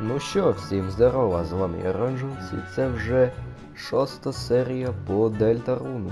Ну що, всім здорова, з вами Оранжевці. Це вже шоста серія по Дельтаруну.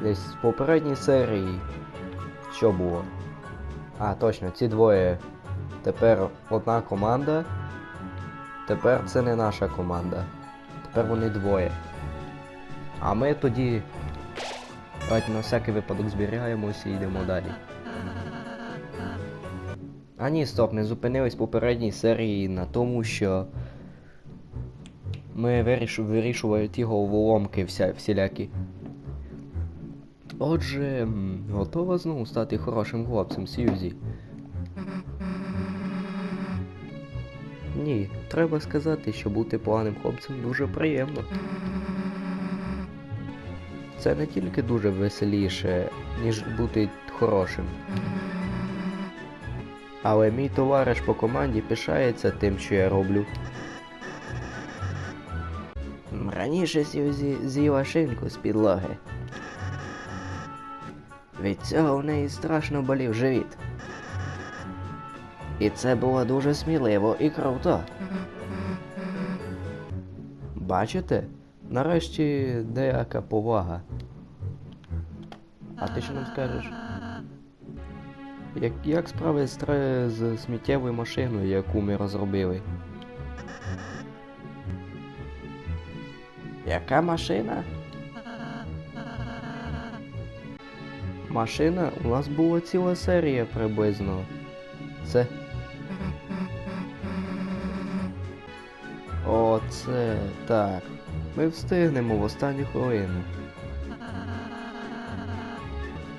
Десь з попередній серії. Що було? А, точно, ці двоє. Тепер одна команда. Тепер це не наша команда. Тепер вони двоє. А ми тоді. Давайте на всякий випадок зберігаємося і йдемо далі. А ні, стоп, не зупинились в попередній серії на тому, що ми вирішу, вирішували ті головоломки вся, всілякі. Отже, готова знову стати хорошим хлопцем, Сьюзі? Ні, треба сказати, що бути поганим хлопцем дуже приємно. Це не тільки дуже веселіше, ніж бути хорошим. Але мій товариш по команді пишається тим, що я роблю. Раніше Сьюзі з'їла шинку з підлоги. Від цього в неї страшно болів живіт. І це було дуже сміливо і круто. Бачите? Нарешті деяка повага. А ти що нам скажеш? Як, як справи з, з сміттєвою машиною, яку ми розробили? Яка машина? Машина? У нас була ціла серія приблизно. Це. Оце так. Ми встигнемо в останню хвилину.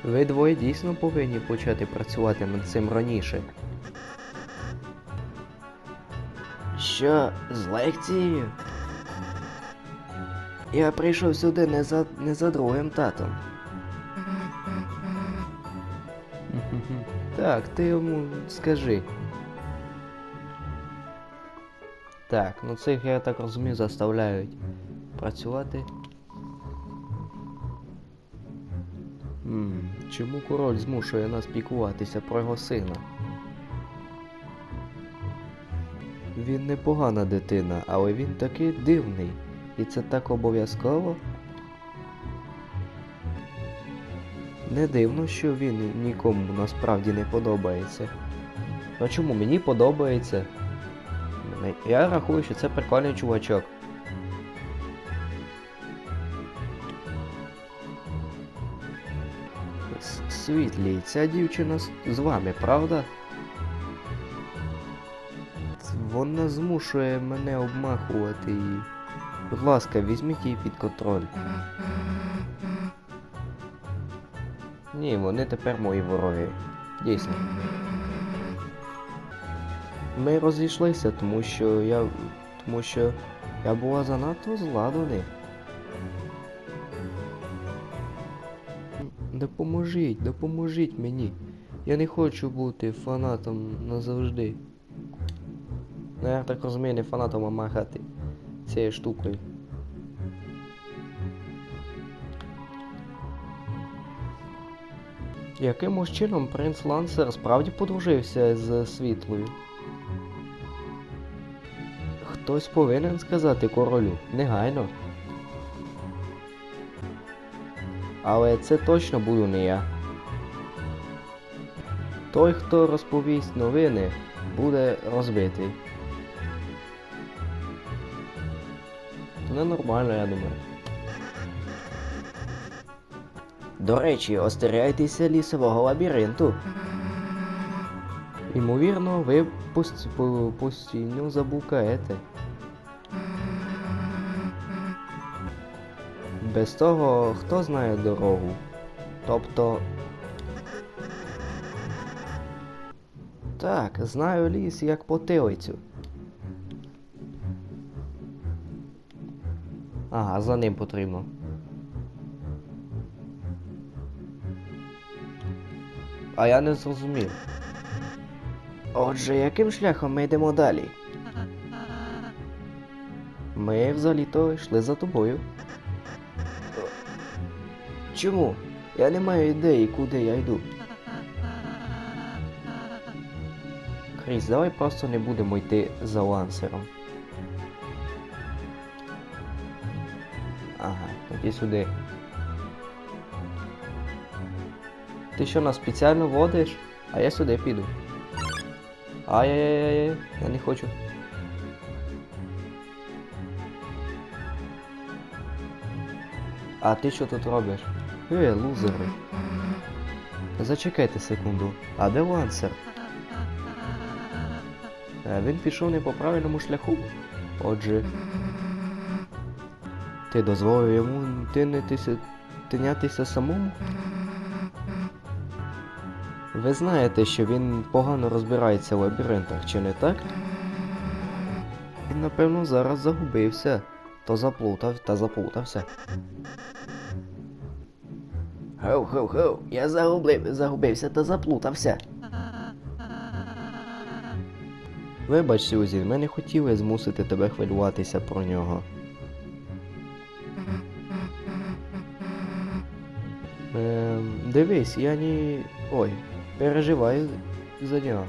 Ви двоє дійсно повинні почати працювати над цим раніше. Що з лекцією? Я прийшов сюди не за, не за другим татом. Так, ти йому скажи. Так, ну цих, я так розумію, заставляють працювати. Чому король змушує нас піклуватися про його сина? Він непогана дитина, але він такий дивний. І це так обов'язково? Не дивно, що він нікому насправді не подобається. А чому мені подобається? Я рахую, що це прикольний чувачок. Світлі, ця дівчина з- вами, правда? Вона змушує мене обмахувати її. Будь ласка, візьміть її під контроль. Ні, вони тепер мої вороги. Дійсно. Ми розійшлися, тому що я. тому що я була занадто зла. Допоможіть, допоможіть мені. Я не хочу бути фанатом назавжди. Ну, я так розумію, не фанатом, а цією штукою. Якимось чином принц Лансер справді подружився з світлою. Хтось повинен сказати королю негайно. Але це точно буду не я. Той, хто розповість новини, буде розбитий. Ненормально, я думаю. До речі, остерігайтеся лісового лабіринту. Ймовірно, ви постійно заблукаєте. Без того, хто знає дорогу. Тобто. Так, знаю ліс як потилицю. Ага, за ним потрібно. А я не зрозумів. Отже, яким шляхом ми йдемо далі? Ми взагалі-то йшли за тобою. Чому? Я не маю ідеї, куди я йду. Кріс, давай просто не будемо йти за лансером. Ага, тоді сюди. Ти що нас спеціально водиш? А я сюди піду. Ай-яй-яй-яй, я не хочу. А ти що тут робиш? Е, лузери. Зачекайте секунду. А де лансер? Е, Він пішов не по правильному шляху. Отже. Ти дозволив йому тинитися, тинятися самому? Ви знаєте, що він погано розбирається в лабіринтах, чи не так? Він, напевно, зараз загубився. То заплутав та заплутався. Хоу-хоу-хоу, я загублив, загубився та заплутався. Вибач, Сюзі, ми не хотіли змусити тебе хвилюватися про нього. Ем, дивись, я не. Ой, переживаю за нього.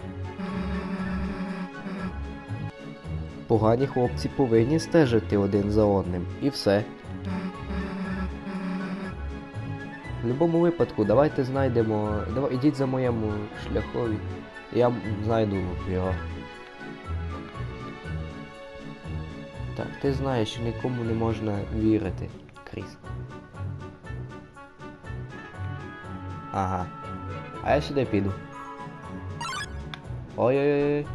Погані хлопці повинні стежити один за одним. І все. В будь-якому випадку, давайте знайдемо. Давай, ідіть за моєму шляхові. Я знайду його. Так, ти знаєш, що нікому не можна вірити, Кріс. Ага. А я сюди піду. Ой-ой-ой.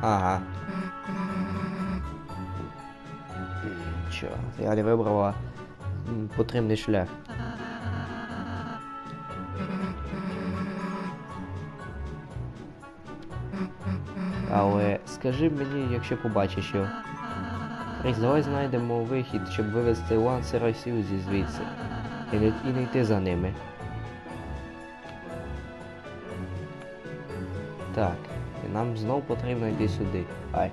Ага. Чо, я не вибрала потрібний шлях. Але скажи мені, якщо побачиш. Кріс, давай знайдемо вихід, щоб вивезти лансера Сьюзі звідси. І не, і не йти за ними. Так, і нам знов потрібно йти сюди. Ай.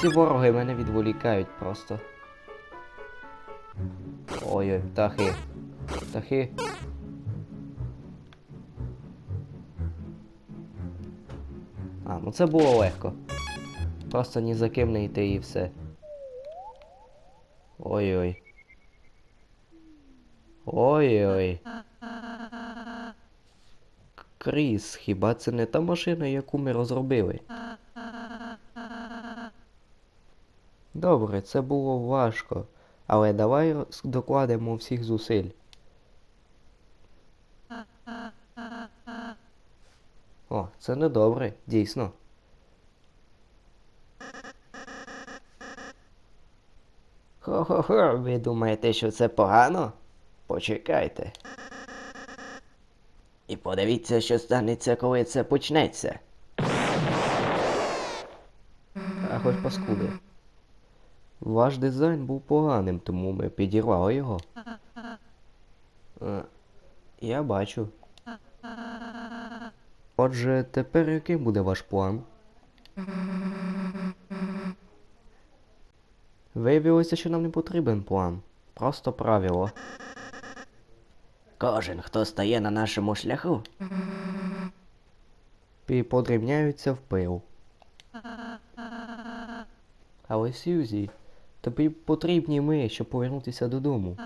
Ці вороги мене відволікають просто. Ой-ой, птахи. Птахи. А, ну це було легко. Просто ні за ким не йти і все. Ой-ой. Ой-ой. Кріс, хіба це не та машина, яку ми розробили? Добре, це було важко, але давай докладемо всіх зусиль. О, це не добре, дійсно. Хо-хо-хо, ви думаєте, що це погано? Почекайте. І подивіться, що станеться, коли це почнеться. А хоч паскуди. Ваш дизайн був поганим, тому ми підірвали його. Е, Я бачу. Отже, тепер яким буде ваш план? Виявилося, що нам не потрібен план. Просто правило. Кожен, хто стає на нашому шляху. Подрівняються в пил. Але Сьюзі, тобі потрібні ми, щоб повернутися додому.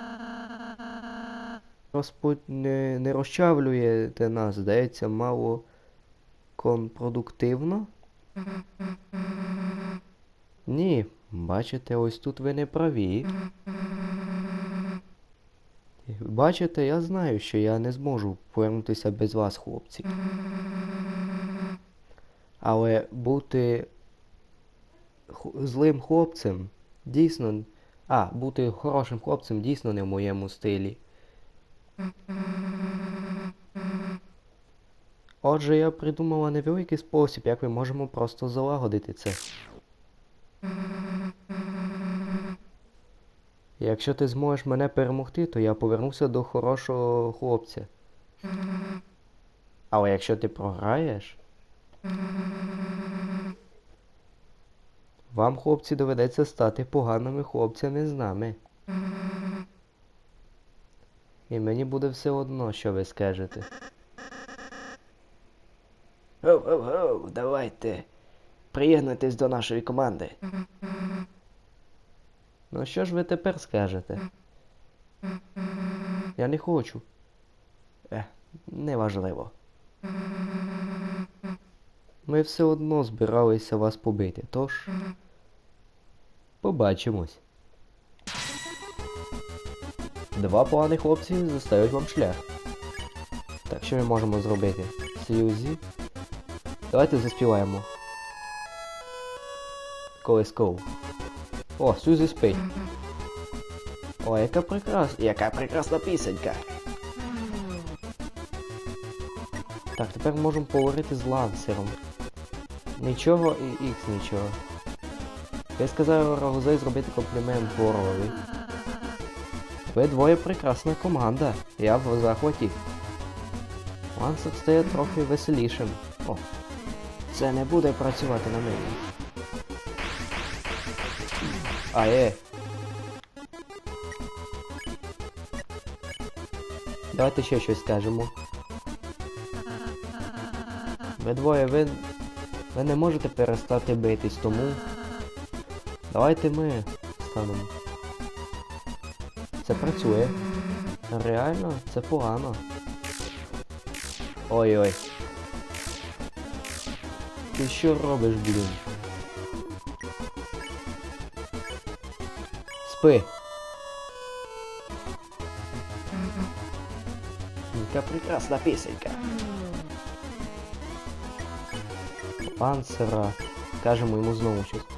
Розпо... Не, не розчавлюєте нас, здається, мало конпродуктивно? Ні, бачите, ось тут ви не праві. Бачите, я знаю, що я не зможу повернутися без вас, хлопці. Але бути злим хлопцем дійсно. А, бути хорошим хлопцем дійсно не в моєму стилі. Отже, я придумала невеликий спосіб, як ми можемо просто залагодити це. Якщо ти зможеш мене перемогти, то я повернуся до хорошого хлопця. Але якщо ти програєш. Вам, хлопці, доведеться стати поганими хлопцями з нами. І мені буде все одно, що ви скажете. Гоу-гоу-гоу, давайте. Приєднуйтесь до нашої команди. Ну що ж ви тепер скажете? Я не хочу. Е, неважливо. Ми все одно збиралися вас побити, тож. Побачимось. Два поганих хлопці заставлять вам шлях. Так, що ми можемо зробити? Сьюзі. Давайте заспіваємо. Колисков. О, Сьюзі спить. О, яка прекрасна. Яка прекрасна пісенька. Так, тепер можемо поговорити з лансером. Нічого і ікс нічого. Я сказав Рогозей зробити комплімент Ворові. Ви двоє прекрасна команда. Я в захваті. Лансер стає трохи веселішим. О, це не буде працювати на мені. А е. Давайте ще щось скажемо. Ви двоє, ви. Ви не можете перестати битись, тому. Давайте ми станемо. Це працює. Реально, це погано. Ой-ой. Ти що робиш, блін? Спи. Яка прекрасна пісенька. Панцера. Кажемо йому знову щось.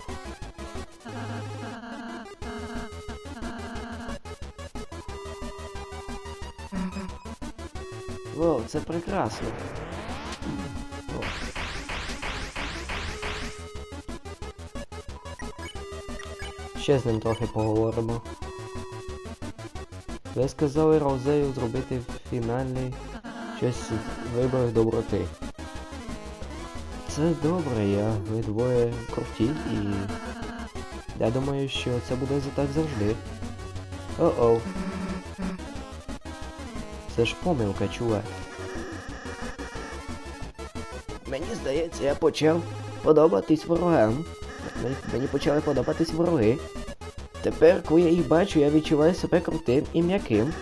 Це прекрасно. О. Ще з ним трохи поговоримо. Ви сказали Розею зробити фінальний щось з виборів доброти. Це добре, я ви двоє круті і. Я думаю, що це буде за так завжди. О-оу. Це ж помилка, чувак. Мені здається, я почав подобатись ворогам. Мені, почали подобатись вороги. Тепер, коли я їх бачу, я відчуваю себе крутим і м'яким.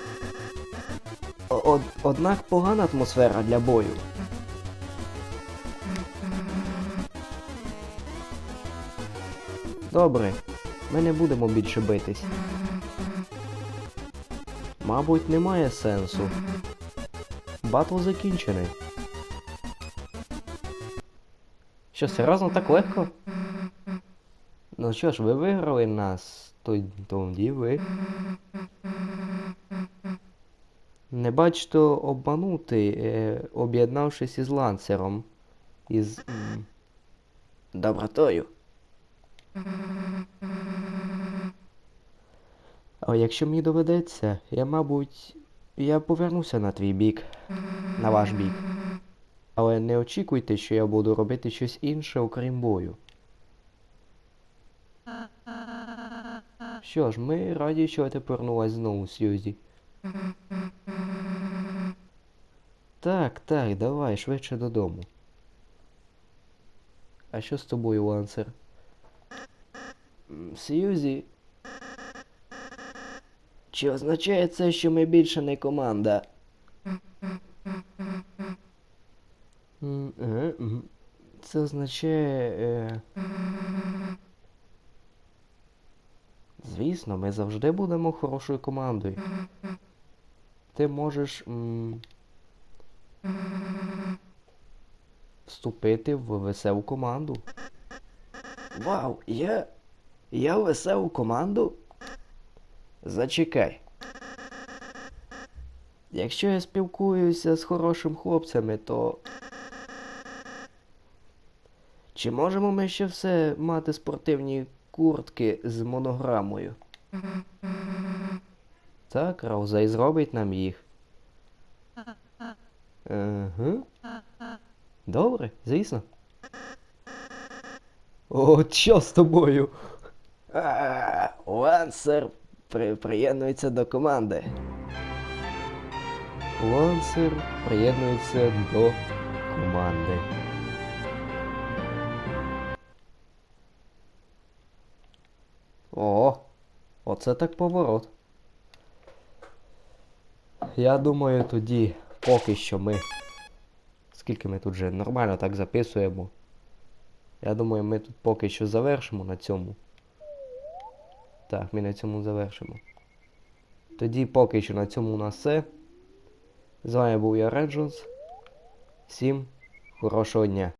Од- однак погана атмосфера для бою. Добре, ми не будемо більше битись. Мабуть, немає сенсу. Батл закінчений. Що, серйозно так легко? Ну що ж, ви виграли нас, то тоді ви. Не бачите обманути, е, об'єднавшись із ланцером. Із. добротою. А якщо мені доведеться, я, мабуть, я повернуся на твій бік, на ваш бік. Але не очікуйте, що я буду робити щось інше, окрім бою. Що ж, ми раді, що ти повернулась знову, Сьюзі. Так, так, давай, швидше додому. А що з тобою, Лансер? Сьюзі. Чи означає це, що ми більше не команда? Це означає. Е... Звісно, ми завжди будемо хорошою командою. Ти можеш. Вступити в веселу команду. Вау, я. Я в веселу команду? Зачекай. Якщо я спілкуюся з хорошими хлопцями, то. Чи можемо ми ще все мати спортивні куртки з монограмою? Так, Раузей зробить нам їх. Ага. Добре, звісно. О, що з тобою? Лансер при, приєднується до команди. Лансер приєднується до команди. О, оце так поворот. Я думаю, тоді поки що ми. Скільки ми тут вже нормально так записуємо. Я думаю, ми тут поки що завершимо на цьому. Так, ми на цьому завершимо. Тоді поки що на цьому у нас все. З вами був я Реджонс. Всім хорошого дня.